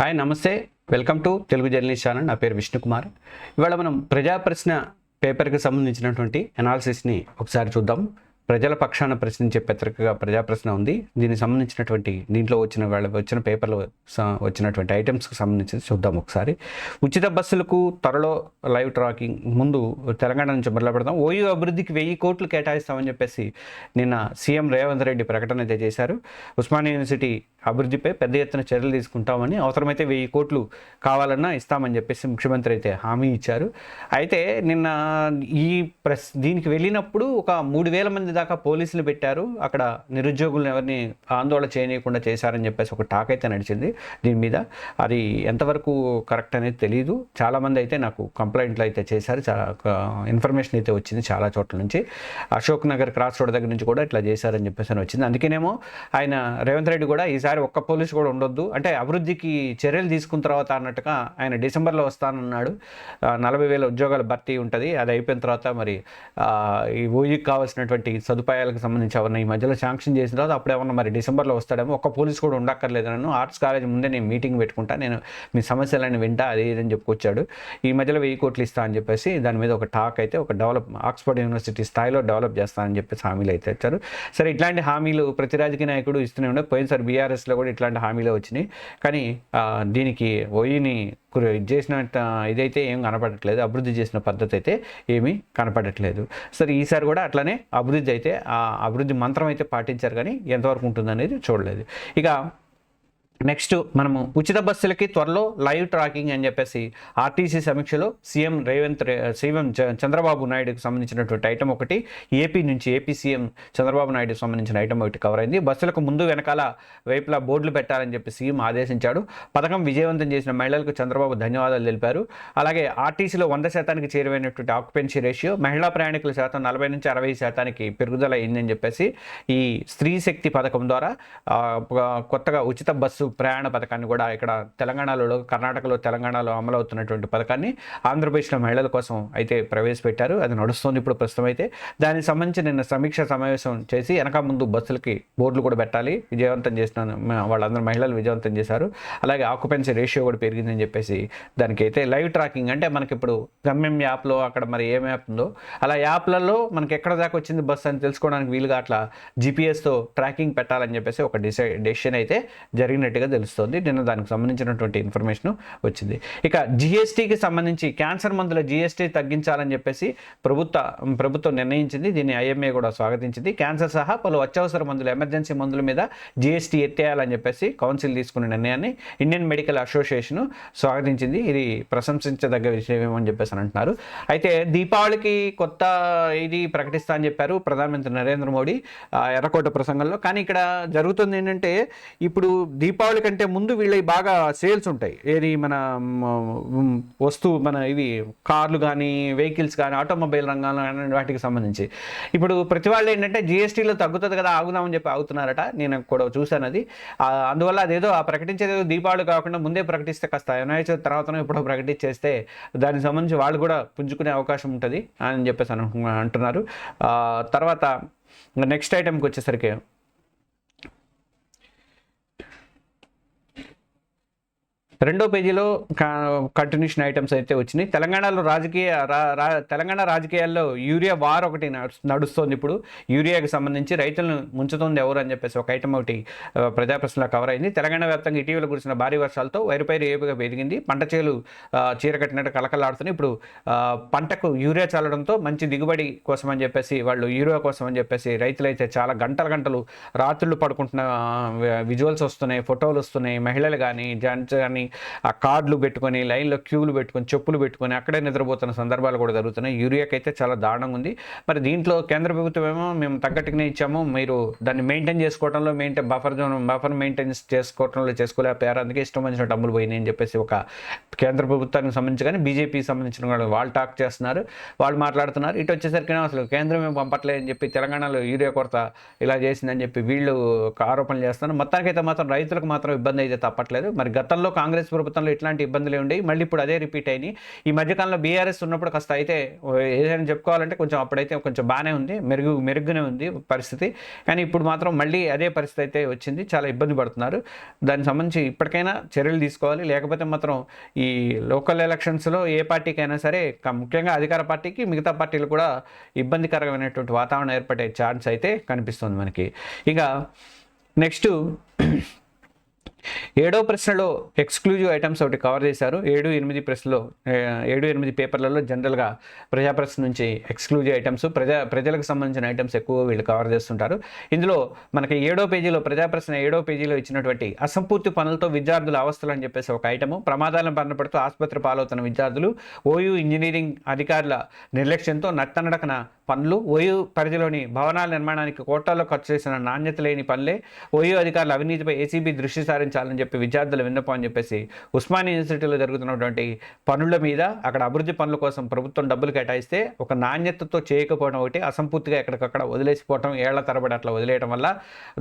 Hi నమస్తే. Welcome to Telugu journalist channel. నా పేరు విష్ణుకుమార్. ఇవాళ మనం ప్రజాప్రశ్న పేపర్కి సంబంధించినటువంటి అనాలిసిస్ని ఒకసారి చూద్దాం. ప్రజల పక్షాన ప్రశ్నించే పత్రికగా ప్రజా ప్రశ్న ఉంది. దీనికి సంబంధించినటువంటి దీంట్లో వచ్చిన వాళ్ళ వచ్చిన పేపర్లు వచ్చినటువంటి ఐటమ్స్కి సంబంధించి చూద్దాం ఒకసారి. ఉచిత బస్సులకు త్వరలో లైవ్ ట్రాకింగ్ ముందు తెలంగాణ నుంచి మొదలు పెడదాం ఓయూ అభివృద్ధికి వెయ్యి కోట్లు కేటాయిస్తామని చెప్పేసి నిన్న సీఎం రేవంత్ రెడ్డి ప్రకటన అయితే చేశారు. ఉస్మానియా యూనివర్సిటీ అభివృద్ధిపై పెద్ద ఎత్తున చర్యలు తీసుకుంటామని అవసరమైతే వెయ్యి కోట్లు కావాలన్నా ఇస్తామని చెప్పేసి ముఖ్యమంత్రి అయితే హామీ ఇచ్చారు. అయితే నిన్న ఈ ప్రెస్ దీనికి వెళ్ళినప్పుడు ఒక మూడు వేల మంది దాకా పోలీసులు పెట్టారు. అక్కడ నిరుద్యోగులను ఎవరిని ఆందోళన చేయనీయకుండా చేశారని చెప్పేసి ఒక టాక్ అయితే నడిచింది దీని మీద. అది ఎంతవరకు కరెక్ట్ అనేది తెలియదు చాలామంది అయితే నాకు కంప్లైంట్లు అయితే చేశారు. చాలా ఇన్ఫర్మేషన్ అయితే వచ్చింది చాలా చోట్ల నుంచి. అశోక్ నగర్ క్రాస్ రోడ్ దగ్గర నుంచి కూడా ఇట్లా చేశారని చెప్పేసి అని వచ్చింది. అందుకేనేమో ఆయన రేవంత్ రెడ్డి కూడా ఈసారి ఒక్క పోలీసు కూడా ఉండొద్దు. అంటే అభివృద్ధికి చర్యలు తీసుకున్న తర్వాత అన్నట్టుగా ఆయన డిసెంబర్లో వస్తానన్నాడు. నలభై వేల ఉద్యోగాల భర్తీ ఉంటుంది. అది అయిపోయిన తర్వాత మరి ఈ ఓయికి కావాల్సినటువంటి సదుపాయాలకు సంబంధించి ఎవరిని ఈ మధ్యలో శాంక్షన్ చేసిన తర్వాత అప్పుడు ఏమన్నా మరి డిసెంబర్లో వస్తాడేమో ఒక్క పోలీసు కూడా ఉండక్కర్లేదు నన్ను. ఆర్ట్స్ కాలేజ్ ముందే నేను మీటింగ్ పెట్టుకుంటా నేను మీ సమస్యలను వింటా అది ఇదని చెప్పుకొచ్చాడు. ఈ మధ్యలో వెయ్యి కోట్లు ఇస్తా అని చెప్పేసి దాని మీద ఒక టాక్ అయితే ఒక డెవలప్ ఆక్స్ఫర్డ్ యూనివర్సిటీ స్థాయిలో డెవలప్ చేస్తానని చెప్పేసి హామీలు అయితే ఇచ్చారు. సరే ఇట్లాంటి హామీలు ప్రతి రాజకీయ నాయకుడు ఇస్తూనే ఉండే. పోయినసారి బీఆర్ఎస్లో కూడా ఇట్లాంటి హామీలు వచ్చినాయి. కానీ దీనికి ఓయిని ఇది చేసిన ఇదైతే ఏం కనపడట్లేదు. అభివృద్ధి చేసిన పద్ధతి అయితే ఏమీ కనపడట్లేదు. సరే ఈసారి కూడా అట్లనే అభివృద్ధి అయితే ఆ అభివృద్ధి మంత్రం అయితే పాటించారు కానీ ఎంతవరకు ఉంటుందనేది చూడలేదు. ఇక నెక్స్ట్ మనము ఉచిత బస్సులకి త్వరలో లైవ్ ట్రాకింగ్ అని చెప్పేసి ఆర్టీసీ సమీక్షలో సీఎం రేవంత్ సీఎం చంద్రబాబు నాయుడుకి సంబంధించినటువంటి ఐటమ్ ఒకటి ఏపీ నుంచి ఏపీ సీఎం చంద్రబాబు నాయుడుకు సంబంధించిన ఐటమ్ ఒకటి కవర్ అయింది. బస్సులకు ముందు వెనకాల వైపులా బోర్డులు పెట్టాలని చెప్పి సీఎం ఆదేశించాడు. పథకం విజయవంతం చేసిన మహిళలకు చంద్రబాబు ధన్యవాదాలు తెలిపారు. అలాగే ఆర్టీసీలో వంద శాతానికి చేరువైనటువంటి ఆక్యుపెన్సీ రేషియో మహిళా ప్రయాణికుల శాతం నలభై నుంచి అరవై శాతానికి పెరుగుదల అయిందని చెప్పేసి ఈ స్త్రీ శక్తి పథకం ద్వారా కొత్తగా ఉచిత బస్సు ప్రయాణ పథకాన్ని కూడా ఇక్కడ తెలంగాణలో కర్ణాటకలో తెలంగాణలో అమలవుతున్నటువంటి పథకాన్ని ఆంధ్రప్రదేశ్లో మహిళల కోసం అయితే ప్రవేశపెట్టారు. అది నడుస్తుంది ఇప్పుడు ప్రస్తుతం అయితే దానికి సంబంధించి నిన్న సమీక్ష సమావేశం చేసి వెనక ముందు బస్సులకి బోర్డులు కూడా పెట్టాలి. విజయవంతం చేసిన వాళ్ళందరూ మహిళలు విజయవంతం చేశారు. అలాగే ఆక్యుపెన్సీ రేషియో కూడా పెరిగిందని చెప్పేసి దానికి అయితే లైవ్ ట్రాకింగ్ అంటే మనకి ఇప్పుడు గమ్యం యాప్లో అక్కడ మరి ఏం యాప్ ఉందో అలా యాప్లలో మనకి ఎక్కడ దాకా వచ్చింది బస్ అని తెలుసుకోవడానికి వీలుగా అట్లా జీపీఎస్తో ట్రాకింగ్ పెట్టాలని చెప్పేసి ఒక డిసై డెసిషన్ అయితే జరిగినట్టు జరిగినట్టుగా తెలుస్తుంది. నిన్న దానికి సంబంధించినటువంటి ఇన్ఫర్మేషన్ వచ్చింది. ఇక జిఎస్టీకి సంబంధించి క్యాన్సర్ మందుల జిఎస్టీ తగ్గించాలని చెప్పేసి ప్రభుత్వ ప్రభుత్వం నిర్ణయించింది. దీన్ని ఐఎంఏ కూడా స్వాగతించింది. క్యాన్సర్ సహా పలు అత్యవసర మందులు ఎమర్జెన్సీ మందుల మీద జిఎస్టీ ఎత్తేయాలని చెప్పేసి కౌన్సిల్ తీసుకున్న నిర్ణయాన్ని ఇండియన్ మెడికల్ అసోసియేషన్ స్వాగతించింది. ఇది ప్రశంసించదగ్గ విషయం అని చెప్పేసి అని అంటున్నారు. అయితే దీపావళికి కొత్త ఇది ప్రకటిస్తా అని చెప్పారు ప్రధానమంత్రి నరేంద్ర మోడీ ఎర్రకోట ప్రసంగంలో. కానీ ఇక్కడ జరుగుతుంది ఏంటంటే ఇప్పుడు దీపావళి కంటే ముందు వీళ్ళవి బాగా సేల్స్ ఉంటాయి. ఏది మన వస్తువు మన ఇవి కార్లు కానీ వెహికల్స్ కానీ ఆటోమొబైల్ రంగంలో కానీ వాటికి సంబంధించి. ఇప్పుడు ప్రతి వాళ్ళు ఏంటంటే జిఎస్టీలో తగ్గుతుంది కదా ఆగుదామని చెప్పి ఆగుతున్నారట. నేను కూడా చూశాను అది. అందువల్ల అదేదో ఆ ప్రకటించేది ఏదో దీపావళి కాకుండా ముందే ప్రకటిస్తే కాస్త వినాయక చవితి తర్వాత ఎప్పుడో ప్రకటించేస్తే దానికి సంబంధించి వాళ్ళు కూడా పుంజుకునే అవకాశం ఉంటుంది అని చెప్పేసి అను అంటున్నారు. తర్వాత నెక్స్ట్ ఐటెంకి వచ్చేసరికి రెండో పేజీలో కంటిన్యూషన్ ఐటమ్స్ అయితే వచ్చినాయి. తెలంగాణలో రాజకీయ రా- రా- తెలంగాణ రాజకీయాల్లో యూరియా వార్ ఒకటి నడుస్- నడుస్తోంది ఇప్పుడు. యూరియాకి సంబంధించి రైతులను ముంచుతోంది ఎవరు అని చెప్పేసి ఒక ఐటమ్ ఒకటి ప్రజాప్రశ్నలో కవర్ అయింది. తెలంగాణ వ్యాప్తంగా ఇటీవల కురిసిన భారీ వర్షాలతో వైరుపైరు ఏపుగా పెరిగింది. పంట చేలు చీరకట్టినట్టు కలకలాడుతున్నాయి ఇప్పుడు పంటకు యూరియా చల్లడంతో మంచి దిగుబడి కోసం అని చెప్పేసి వాళ్ళు యూరియా కోసం అని చెప్పేసి రైతులైతే చాలా గంటల గంటలు రాత్రులు పడుకుంటున్న విజువల్స్ వస్తున్నాయి ఫోటోలు వస్తున్నాయి. మహిళలు కానీ జెంట్స్ కానీ ఆ కార్డులు పెట్టుకొని లైన్లో క్యూలు పెట్టుకొని చెప్పులు పెట్టుకొని అక్కడే నిద్రపోతున్న సందర్భాలు కూడా జరుగుతున్నాయి. యూరియాకి అయితే చాలా దారుణంగా ఉంది. మరి దీంట్లో కేంద్ర ప్రభుత్వం ఏమో మేము తగ్గట్టుగానే ఇచ్చాము. మీరు దాన్ని మెయింటైన్ చేసుకోవడంలో maintain buffer zone buffer maintains చేసుకోవడంలో చేసుకోలేకపోయారు అందుకే ఇష్టం వచ్చిన డబ్బులు పోయినాయి అని చెప్పేసి ఒక కేంద్ర ప్రభుత్వానికి సంబంధించి కానీ బీజేపీకి సంబంధించిన వాళ్ళు వాళ్ళు టాక్ చేస్తున్నారు. వాళ్ళు మాట్లాడుతున్నారు. ఇటు వచ్చేసరికి అసలు కేంద్రం ఏం పంపట్లేదని చెప్పి తెలంగాణలో యూరియా కొరత ఇలా చేసిందని చెప్పి వీళ్ళు ఆరోపణలు చేస్తున్నారు. మొత్తానికైతే మాత్రం రైతులకు మాత్రం ఇబ్బంది అయితే తప్పట్లేదు. మరి గతంలో కాంగ్రెస్ టీఆర్ఎస్ ప్రభుత్వంలో ఇట్లాంటి ఇబ్బందులు ఉండేవి. మళ్ళీ ఇప్పుడు అదే రిపీట్ అయినాయి. ఈ మధ్యకాలంలో బీఆర్ఎస్ ఉన్నప్పుడు కాస్త అయితే ఏదైనా చెప్పుకోవాలంటే కొంచెం అప్పుడైతే కొంచెం బాగానే ఉంది. మెరుగు మెరుగ్గానే ఉంది పరిస్థితి. కానీ ఇప్పుడు మాత్రం మళ్ళీ అదే పరిస్థితి అయితే వచ్చింది. చాలా ఇబ్బంది పడుతున్నారు. దానికి సంబంధించి ఇప్పటికైనా చర్యలు తీసుకోవాలి. లేకపోతే మాత్రం ఈ లోకల్ ఎలక్షన్స్లో ఏ పార్టీకైనా సరే ముఖ్యంగా అధికార పార్టీకి మిగతా పార్టీలు కూడా ఇబ్బందికరమైనటువంటి వాతావరణం ఏర్పడే ఛాన్స్ అయితే కనిపిస్తుంది మనకి. ఇక నెక్స్ట్ ఏడో ప్రశ్నలో ఎక్స్క్లూజివ్ ఐటమ్స్ ఒకటి కవర్ చేశారు. ఏడు ఎనిమిది ప్రశ్నలో ఏడు ఎనిమిది పేపర్లలో జనరల్గా ప్రజా ప్రశ్న నుంచి ఎక్స్క్లూజివ్ ఐటమ్స్ ప్రజా ప్రజలకు సంబంధించిన ఐటమ్స్ ఎక్కువ వీళ్ళు కవర్ చేస్తుంటారు. ఇందులో మనకి ఏడో పేజీలో ప్రజా ప్రశ్న ఏడో పేజీలో ఇచ్చినటువంటి అసంపూర్తి పనులతో విద్యార్థుల అవస్థలు అని చెప్పేసి ఒక ఐటము ప్రమాదాలను బారినపడుతూ ఆసుపత్రి పాలవుతున్న విద్యార్థులు ఓయూ ఇంజనీరింగ్ అధికారుల నిర్లక్ష్యంతో నత్తనడకన పనులు ఓయూ పరిధిలోని భవనాల నిర్మాణానికి కోట్లలో ఖర్చు చేసిన నాణ్యత లేని పనులే ఓయూ అధికారుల అవినీతిపై ఏసీబీ దృష్టి సహకరించాలని చెప్పి విద్యార్థుల విన్నపం అని చెప్పేసి ఉస్మానియా యూనివర్సిటీలో జరుగుతున్నటువంటి పనుల మీద అక్కడ అభివృద్ధి పనుల కోసం ప్రభుత్వం డబ్బులు కేటాయిస్తే ఒక నాణ్యతతో చేయకపోవడం ఒకటి అసంపూర్తిగా ఎక్కడికక్కడ వదిలేసిపోవటం ఏళ్ళ తరబడి అట్లా వదిలేయడం వల్ల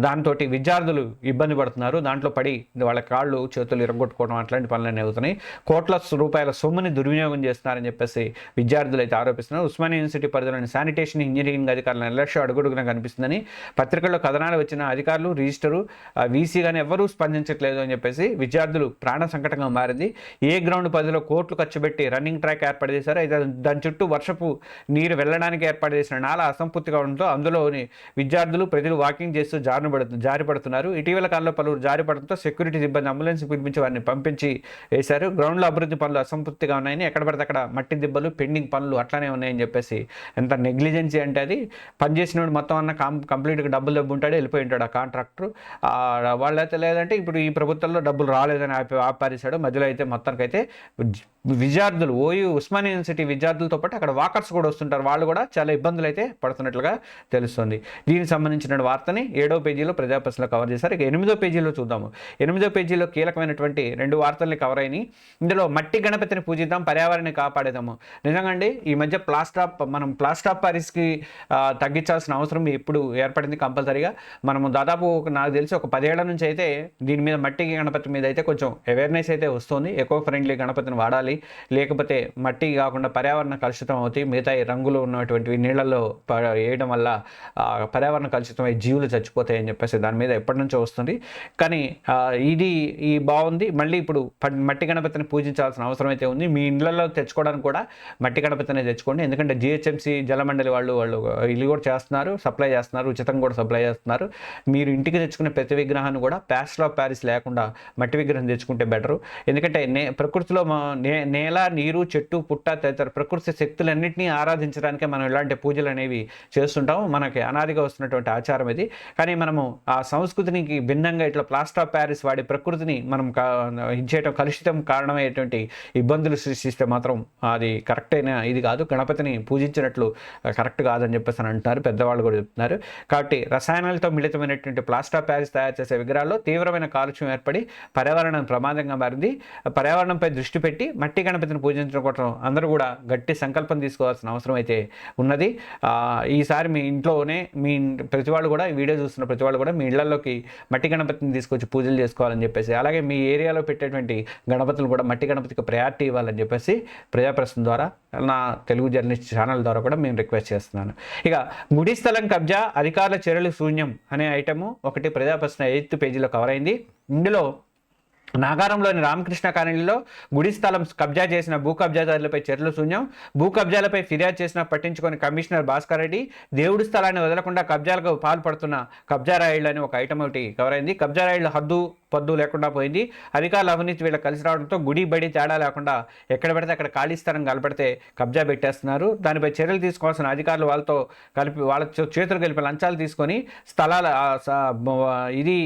దాంతో విద్యార్థులు ఇబ్బంది పడుతున్నారు. దాంట్లో పడి వాళ్ళ కాళ్ళు చేతులు ఇరగొట్టుకోవడం అట్లాంటి పనులన్నీ అవుతున్నాయి. కోట్ల రూపాయల సొమ్ముని దుర్వినియోగం చేస్తున్నారని చెప్పేసి విద్యార్థులు అయితే ఆరోపిస్తున్నారు. ఉస్మానియా యూనివర్సిటీ పరిధిలోని శానిటేషన్ ఇంజనీరింగ్ అధికారుల నిర్లక్ష్యం అడుగుడుగునా కనిపిస్తుందని పత్రికల్లో కథనాలు వచ్చిన అధికారులు రిజిస్టరు వీసీ కానీ ఎవరూ స్పందించట్లేదు. అని చెప్పేసి విద్యార్థులు ప్రాణ సంకటంగా మారింది. ఏ గ్రౌండ్ పదిలో కోట్లు ఖర్చు పెట్టి రన్నింగ్ ట్రాక్ ఏర్పాటు చేశారు అయితే దాని చుట్టూ వర్షపు నీరు వెళ్ళడానికి ఏర్పాటు చేసిన నాల అసంపూర్తిగా ఉండడంతో అందులోని విద్యార్థులు ప్రజలు వాకింగ్ చేస్తూ జారిన జారిపడుతున్నారు జారి పడుతున్నారు. ఇటీవల కాలంలో పలువురు జారి పడడంతో సెక్యూరిటీ సిబ్బంది అంబులెన్స్ పిలిపించి వారిని పంపించి వేశారు. గ్రౌండ్లో అభివృద్ధి పనులు అసంపూర్తిగా ఉన్నాయని ఎక్కడ పడితే అక్కడ మట్టి దిబ్బలు పెండింగ్ పనులు అట్లానే ఉన్నాయని చెప్పేసి ఎంత నెగ్లిజెన్సీ అంటే అది. పనిచేసినోడు మొత్తం అన్న కం కంప్లీట్గా డబ్బులు డబ్బు ఉంటాడు వెళ్ళిపోయి ఉంటాడు ఆ కాంట్రాక్టర్. వాళ్ళైతే లేదంటే ఇప్పుడు ఈ ప్రభుత్వంలో డబ్బులు రాలేదని ఆపి ఆపారేశాడు. మధ్యలో అయితే మొత్తానికైతే విద్యార్థులు ఓయూ ఉస్మానియా యూనివర్సిటీ విద్యార్థులతో పాటు అక్కడ వాకర్స్ కూడా వస్తుంటారు. వాళ్ళు కూడా చాలా ఇబ్బందులు అయితే పడుతున్నట్లుగా తెలుస్తుంది. దీనికి సంబంధించిన వార్తని ఏడో పేజీలో ప్రజాప్రశ్నలో కవర్ చేశారు. ఇక ఎనిమిదో పేజీలో చూద్దాము. ఎనిమిదో పేజీలో కీలకమైనటువంటి రెండు వార్తల్ని కవర్ అయినాయి. ఇందులో మట్టి గణపతిని పూజిద్దాం పర్యావరణాన్ని కాపాడేదాము నిజంగా అండి ఈ మధ్య ప్లాస్టర్ ఆఫ్ మనం ప్లాస్టర్ ఆఫ్ పారిస్కి తగ్గించాల్సిన అవసరం ఇప్పుడు ఏర్పడింది కంపల్సరీగా. మనము దాదాపు ఒక నాకు తెలిసి ఒక పదేళ్ళ నుంచి అయితే దీని మీద మట్టి గణపతి మీద అయితే కొంచెం అవేర్నెస్ అయితే వస్తుంది. ఎకో ఫ్రెండ్లీ గణపతిని వాడాలి. లేకపోతే మట్టి కాకుండా పర్యావరణ కలుషితం అవుతాయి మిగతా రంగులు ఉన్నటువంటివి నీళ్ళల్లో ప- వేయడం వల్ల పర్యావరణ కలుషితమై జీవులు చచ్చిపోతాయి అని చెప్పేసి దాని మీద ఎప్పటి నుంచో వస్తుంది. కానీ ఇది ఈ బాగుంది. మళ్ళీ ఇప్పుడు మట్టి గణపతిని పూజించాల్సిన అవసరం అయితే ఉంది. మీ ఇళ్ళల్లో తెచ్చుకోవడానికి కూడా మట్టి గణపతిని తెచ్చుకోండి. ఎందుకంటే జిహెచ్ఎంసీ జలమండలి వాళ్ళు వాళ్ళు ఇల్లు కూడా చేస్తున్నారు సప్లై చేస్తున్నారు ఉచితంగా కూడా సప్లై చేస్తున్నారు. మీరు ఇంటికి తెచ్చుకునే ప్రతి విగ్రహాన్ని కూడా ప్యాస్టర్ ఆఫ్ ప్యారిస్ లేకుండా మట్టి విగ్రహం తెచ్చుకుంటే బెటరు. ఎందుకంటే నే ప్రకృతిలో నే నేల నీరు చెట్టు పుట్ట తదితర ప్రకృతి శక్తులన్నింటినీ ఆరాధించడానికే మనం ఇలాంటి పూజలు అనేవి చేస్తుంటాము. మనకి అనాదిగా వస్తున్నటువంటి ఆచారం ఇది. కానీ మనము ఆ సంస్కృతికి భిన్నంగా ఇట్లా ప్లాస్టర్ ఆఫ్ ప్యారిస్ వాడి ప్రకృతిని మనం ఇచ్చేయటం కలుషితం కారణమయ్యేటువంటి ఇబ్బందులు సృష్టిస్తే మాత్రం అది కరెక్ట్ అయిన ఇది కాదు. గణపతిని పూజించినట్లు కరెక్ట్ కాదని చెప్పేసి అని అంటున్నారు. పెద్దవాళ్ళు కూడా చెప్తున్నారు. కాబట్టి రసాయనాలతో మిళితమైనటువంటి ప్లాస్టర్ ఆఫ్ ప్యారిస్ తయారు చేసే విగ్రహాల్లో తీవ్రమైన కాలుష్యం ఏర్పడి పర్యావరణం ప్రమాదంగా మారింది. పర్యావరణంపై దృష్టి పెట్టి మట్టి గణపతిని పూజించడం కోసం అందరూ కూడా గట్టి సంకల్పం తీసుకోవాల్సిన అవసరం అయితే ఉన్నది. ఈసారి మీ ఇంట్లోనే మీ ప్రతి వాళ్ళు కూడా ఈ వీడియో చూస్తున్న ప్రతి వాళ్ళు కూడా మీ ఇళ్ళలోకి మట్టి గణపతిని తీసుకొచ్చి పూజలు చేసుకోవాలని చెప్పేసి అలాగే మీ ఏరియాలో పెట్టేటువంటి గణపతులు కూడా మట్టి గణపతికి ప్రయారిటీ ఇవ్వాలని చెప్పేసి ప్రజాప్రశ్న ద్వారా నా తెలుగు జర్నలిస్ట్ ఛానల్ ద్వారా కూడా మేము రిక్వెస్ట్ చేస్తున్నాను. ఇక గుడి స్థలం కబ్జా అధికారుల చర్యలు శూన్యం అనే ఐటము ఒకటి ప్రజాప్రశ్న ఎయిత్ పేజీలో కవర్ అయింది. ఇందులో నాగారంలోని రామకృష్ణ కాలనీలో గుడి స్థలం కబ్జా చేసిన భూ కబ్జాదారులపై చర్యలు శూన్యం. భూ కబ్జాలపై ఫిర్యాదు చేసిన పట్టించుకొని కమిషనర్ భాస్కర్ రెడ్డి దేవుడి స్థలాన్ని వదలకుండా కబ్జాలకు పాల్పడుతున్న కబ్జా రాయిళ్ళు అని ఒక ఐటమ్ ఒకటి కవర్ అయింది కబ్జా రాయిళ్ళు హద్దు పొద్దు లేకుండా పోయింది. అధికారుల అవినీతి వీళ్ళకి కలిసి రావడంతో గుడి బడి తేడా లేకుండా ఎక్కడ పడితే అక్కడ ఖాళీ స్థలం కలపెడితే కబ్జా పెట్టేస్తున్నారు. దానిపై చర్యలు తీసుకోవాల్సిన అధికారులు వాళ్ళతో కలిపి వాళ్ళ చేతులు కలిపి లంచాలు తీసుకొని స్థలాల ఇది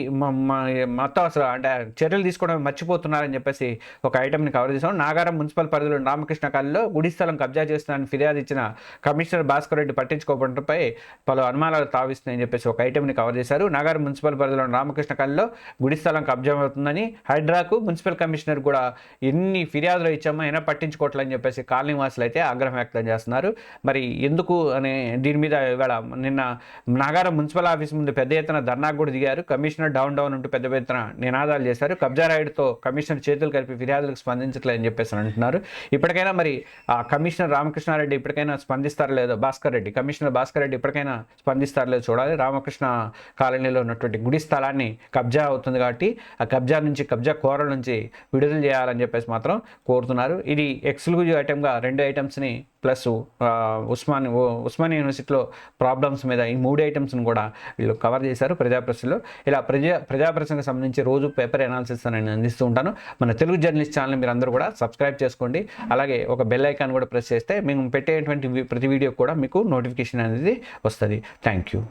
మొత్తం అసలు అంటే చర్యలు తీసుకోవడం మర్చిపోతున్నారని చెప్పేసి ఒక ఐటమ్ని కవర్ చేసాం నాగారం మున్సిపల్ పరిధిలో రామకృష్ణ కాలనీలో గుడి స్థలం కబ్జా చేస్తున్నారని ఫిర్యాదు ఇచ్చిన కమిషనర్ భాస్కర్ రెడ్డి పట్టించుకోవడంపై పలు అనుమానాలు తావిస్తున్నాయని చెప్పేసి ఒక ఐటమ్ని కవర్ చేశారు. నాగారం మున్సిపల్ పరిధిలో రామకృష్ణ కాలనీలో గుడి స్థలం కబ్జా అవుతుందని హైడ్రాకు మున్సిపల్ కమిషనర్ కూడా ఎన్ని ఫిర్యాదులు ఇచ్చామో అయినా పట్టించుకోవట్లని చెప్పేసి కాలనీ వాసులు అయితే ఆగ్రహం వ్యక్తం చేస్తున్నారు. మరి ఎందుకు అనే దీని మీద ఇవాళ నిన్న నగర మున్సిపల్ ఆఫీస్ ముందు పెద్ద ఎత్తున ధర్నాకు కూడా దిగారు. కమిషనర్ డౌన్ డౌన్ అంటూ పెద్ద ఎత్తున నినాదాలు చేశారు. కబ్జా రాయుడుతో కమిషనర్ చేతులు కలిపి ఫిర్యాదులకు స్పందించట్లేదని చెప్పేసి అంటున్నారు. ఇప్పటికైనా మరి ఆ కమిషనర్ రామకృష్ణారెడ్డి ఇప్పటికైనా స్పందిస్తారో లేదో భాస్కర్ రెడ్డి కమిషనర్ భాస్కర్ రెడ్డి ఇప్పటికైనా స్పందిస్తారో లేదో చూడాలి. రామకృష్ణ కాలనీలో ఉన్నటువంటి గుడి స్థలాన్ని కబ్జా అవుతుంది కాబట్టి ఆ కబ్జా నుంచి కబ్జా కోరల నుంచి విడుదల చేయాలని చెప్పేసి మాత్రం కోరుతున్నారు. ఇది ఎక్స్క్లూజివ్ ఐటెంగా రెండు ఐటమ్స్ని ప్లస్ ఉస్మాన్ ఉస్మాన్ యూనివర్సిటీలో ప్రాబ్లమ్స్ మీద ఈ మూడు ఐటమ్స్ని కూడా వీళ్ళు కవర్ చేశారు ప్రజాప్రశ్నలో ఇలా ప్రజా ప్రజాప్రశ్నకు సంబంధించి రోజు పేపర్ అనాలిసిస్ నేను అందిస్తూ ఉంటాను. మన తెలుగు జర్నలిస్ట్ ఛానల్ మీరు అందరూ కూడా సబ్స్క్రైబ్ చేసుకోండి. అలాగే ఒక బెల్ ఐకాన్ కూడా ప్రెస్ చేస్తే మేము పెట్టేటువంటి ప్రతి వీడియో కూడా మీకు నోటిఫికేషన్ అనేది వస్తుంది. Thank you